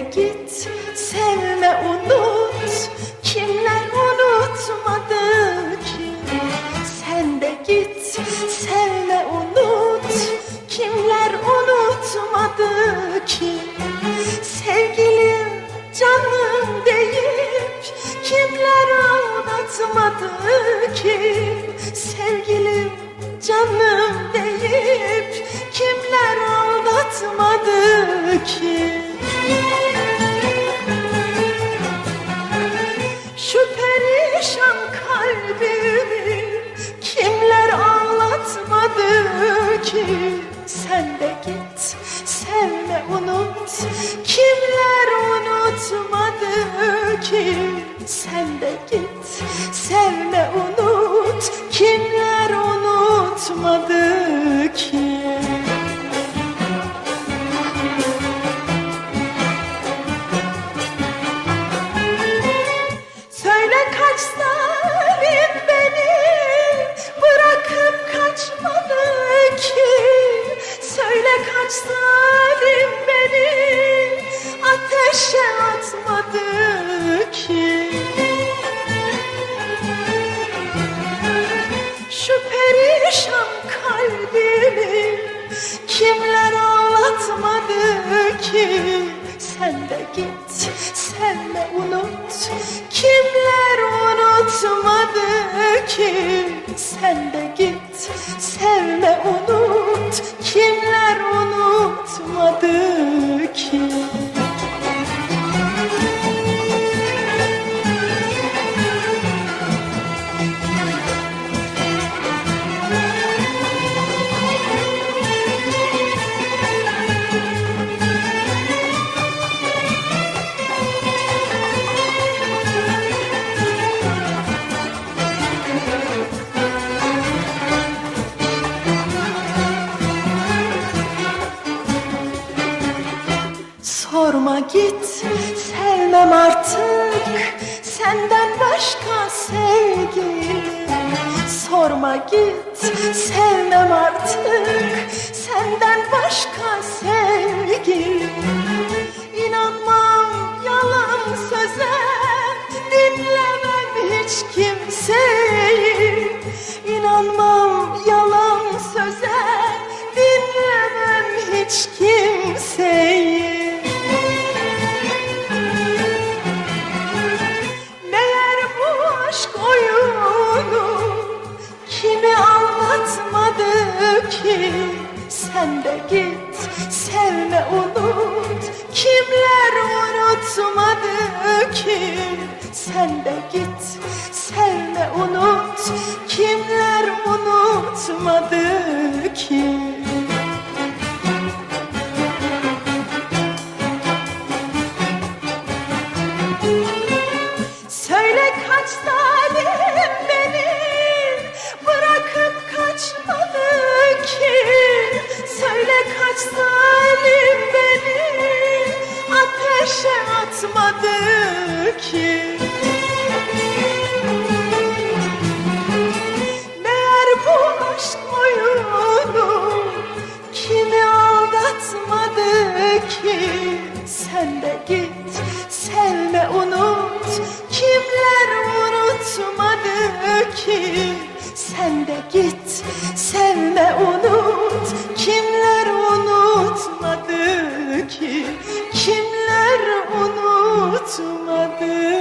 git sevme unut. Kimler unutmadı ki? Sen de git sevme unut. Kimler unutmadı ki? Sevgilim canım deyip Kimler aldatmadı ki? Sevgilim canım deyip Kimler aldatmadı ki ki Sen de git sevme unut. Kimler unutmadı ki? Söyle kaç beni bırakıp kaçmadı ki? Söyle kaç kimler ağlatmadı ki? Sen de git sevme unut. Kimler unutmadı ki? Sen de git sevme unut. Kimler unutmadı git sevmem artık. Senden başka sevgilim. Sorma git sevmem artık. Senden başka sevgilim. İnanmam yalan söze. Dinlemem Sen de git sevme unut. Kimler unutmadı ki? Söyle kaç zalim beni bırakıp kaçmadı ki? Söyle kaç zalim beni ateşe atmadı ki unutmadı ki Kimler unutmadı